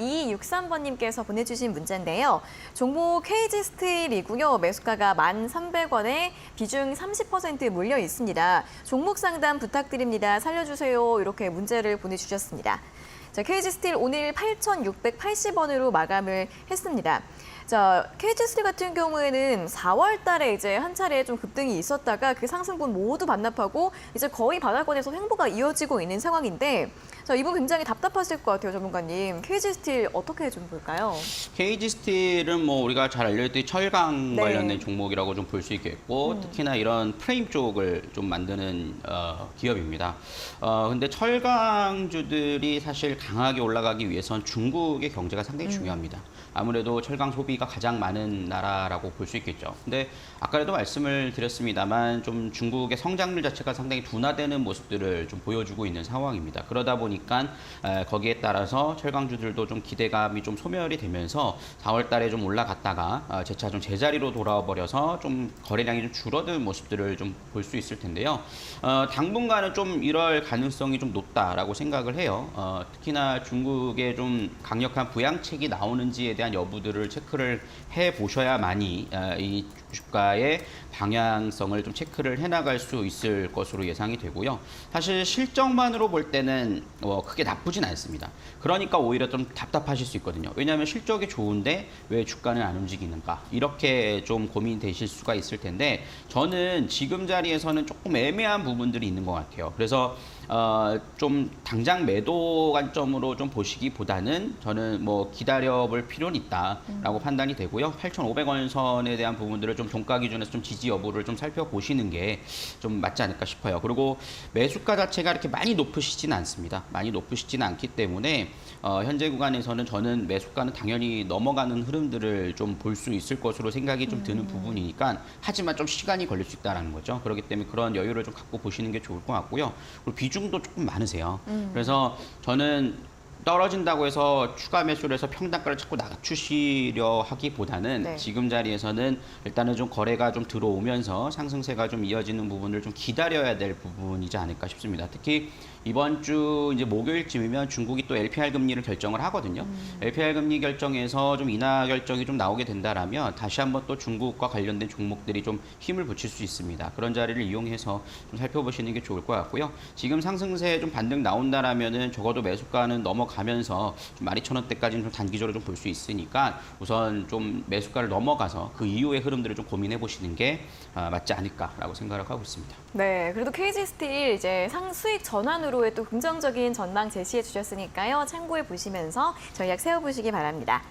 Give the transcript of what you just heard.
2263번님께서 보내주신 문제인데요. 종목 KG 스틸이고요. 매수가가 1,300원에 비중 30% 몰려 있습니다. 종목 상담 부탁드립니다. 살려주세요. 이렇게 문제를 보내주셨습니다. 자, KG 스틸 오늘 8,680원으로 마감을 했습니다. 자, KG 스틸 같은 경우에는 4월 달에 이제 한 차례 좀 급등이 있었다가 그 상승분 모두 반납하고 이제 거의 바닥권에서 횡보가 이어지고 있는 상황인데 자, 이분 굉장히 답답하실 것 같아요, 전문가님. KG 스틸 어떻게 좀 볼까요? KG 스틸은 뭐 우리가 잘 알려있듯이 철강 네. 음. 관련된 종목이라고 좀 볼 수 있겠고 특히나 이런 프레임 쪽을 좀 만드는 어, 기업입니다. 어, 근데 철강주들이 사실 강하게 올라가기 위해선 중국의 경제가 상당히 음. 중요합니다. 아무래도 철강 소비가 가장 많은 나라라고 볼 수 있겠죠. 근데 아까도 말씀을 드렸습니다만 좀 중국의 성장률 자체가 상당히 둔화되는 모습들을 좀 보여주고 있는 상황입니다. 그러다 보니까 에, 거기에 따라서 철강주들도 좀 기대감이 좀 소멸이 되면서 4월 달에 좀 올라갔다가 어, 재차 좀 제자리로 돌아와 버려서 좀 거래량이 좀 줄어든 모습들을 좀 볼 수 있을 텐데요. 어, 당분간은 좀 이럴 가능성이 좀 높다라고 생각을 해요. 어, 특히나 중국의 좀 강력한 부양책이 나오는지에 대한 여부들을 체크를 해 보셔야만이 어, 이 주가의 방향성을 좀 체크를 해 나갈 수 있을 것으로 예상이 되고요. 사실 실적만으로 볼 때는 어, 크게 나쁘진 않습니다. 그러니까 오히려 좀 답답하실 수 있거든요. 왜냐하면 실적이 좋은데 왜 주가는 안 움직이는가 이렇게 좀 고민되실 수가 있을 텐데 저는 지금 자리에서는 조금 애매한 부분들이 있는 것 같아요. 그래서 어, 좀 당장 매도 관점으로 좀 보시기보다는 저는 뭐 기다려볼 필요는 있다라고 판단이 되고요. 8,500원 선에 대한 부분들을 좀 종가 기준에서 좀 지지 여부를 좀 살펴보시는 게 좀 맞지 않을까 싶어요. 그리고 매수가 자체가 이렇게 많이 높으시지는 않습니다. 많이 높으시지는 않기 때문에 어, 현재 구간에서는 저는 매수가는 당연히 넘어가는 흐름들을 좀 볼 수 있을 것으로 생각이 좀 드는 부분이니까 하지만 좀 시간이 걸릴 수 있다라는 거죠. 그렇기 때문에 그런 여유를 좀 갖고 보시는 게 좋을 것 같고요. 그리고 비중 도 조금 많으세요. 그래서 저는 떨어진다고 해서 추가 매수를 해서 평단가를 자꾸 낮추시려 하기보다는 네. 지금 자리에서는 일단은 좀 거래가 좀 들어오면서 상승세가 좀 이어지는 부분을 좀 기다려야 될 부분이지 않을까 싶습니다. 특히 이번 주 이제 목요일쯤이면 중국이 또 LPR 금리를 결정을 하거든요. LPR 금리 결정에서 좀 인하 결정이 좀 나오게 된다라면 다시 한번 또 중국과 관련된 종목들이 좀 힘을 붙일 수 있습니다. 그런 자리를 이용해서 좀 살펴보시는 게 좋을 것 같고요. 지금 상승세 좀 반등 나온다라면은 적어도 매수가는 넘어 가면서 좀 12,000원대까지는 좀 단기적으로 좀 볼 수 있으니까 우선 좀 매수가를 넘어가서 그 이후의 흐름들을 좀 고민해 보시는 게 아, 맞지 않을까라고 생각을 하고 있습니다. 네, 그래도 KG 스틸 이제 상 수익 전환으로의 또 긍정적인 전망 제시해 주셨으니까요. 참고해 보시면서 전략 세워 보시기 바랍니다.